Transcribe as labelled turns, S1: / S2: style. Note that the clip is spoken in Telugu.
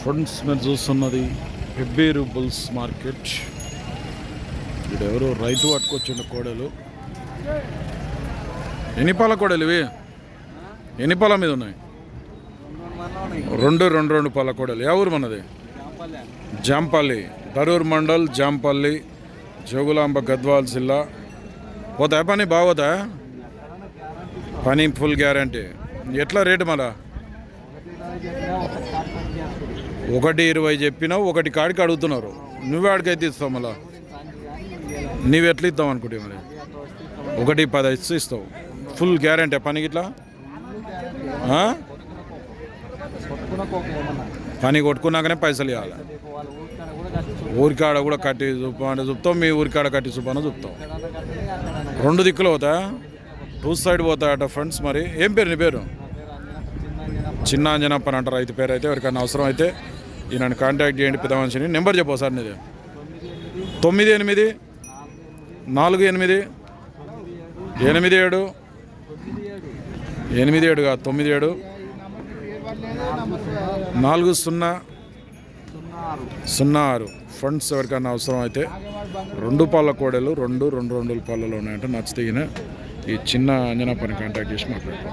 S1: ఫ్రెండ్స్ మీరు చూస్తున్నది హెబ్బేరు బుల్స్ మార్కెట్ ఇక్కడ ఎవరో రైతు పట్టుకొచ్చిండు కోడలు. ఎన్ని పాల కోడలు ఇవి? ఎన్ని పాల మీద ఉన్నాయి? రెండు రెండు రెండు పాల కోడలు. ఏ ఊరు మనది? జాంపల్లి. దరూర్ మండల్ జాంపల్లి జోగులాంబ గద్వాల్ జిల్లా. పోతా పని? బాగోతా పని ఫుల్ గ్యారంటీ. ఎట్లా రేటు మళ్ళా? ఒకటి ఇరవై చెప్పినావు ఒకటి కాడికి అడుగుతున్నారు. నువ్వే ఆడికైతే ఇస్తావు మళ్ళా. నువ్వు ఎట్లా ఇస్తావు అనుకుంటే మరి? ఒకటి పది ఇస్తావు. ఫుల్ గ్యారంటీ పనికి ఇట్లా? ఆ? పని కొట్టుకున్నాకనే పైసలు ఇవ్వాలి. ఊరికాడ కూడా కట్టి చూపమని చూపుతావు మీ ఊరికాడ కట్టి చూపని చూపుతావు. రెండు దిక్కులు పోతా? టూ సైడ్ పోతా అట ఫ్రెండ్స్ మరి. ఏం పేరు నీ పేరు? చిన్న అంజనప్పని అంటారు రైతు పేరు అయితే ఎవరికైనా అవసరం అయితే ఈయనని కాంటాక్ట్ చేయండి పెద్ద మనిషిని నెంబర్ చెప్పు సార్ నీది. తొమ్మిది ఎనిమిది నాలుగు ఎనిమిది ఎనిమిది ఏడు ఎనిమిది ఏడు కాదు తొమ్మిది ఏడు నాలుగు సున్నా సున్నా ఆరు. ఫండ్స్ ఎవరికైనా అవసరం అయితే రెండు పాల కోడలు రెండు రెండు రెండు పాలలో ఉన్నాయంటే నచ్చితే ఈ చిన్న అంజనా పని కాంటాక్ట్ చేసి మాట్లాడతాం.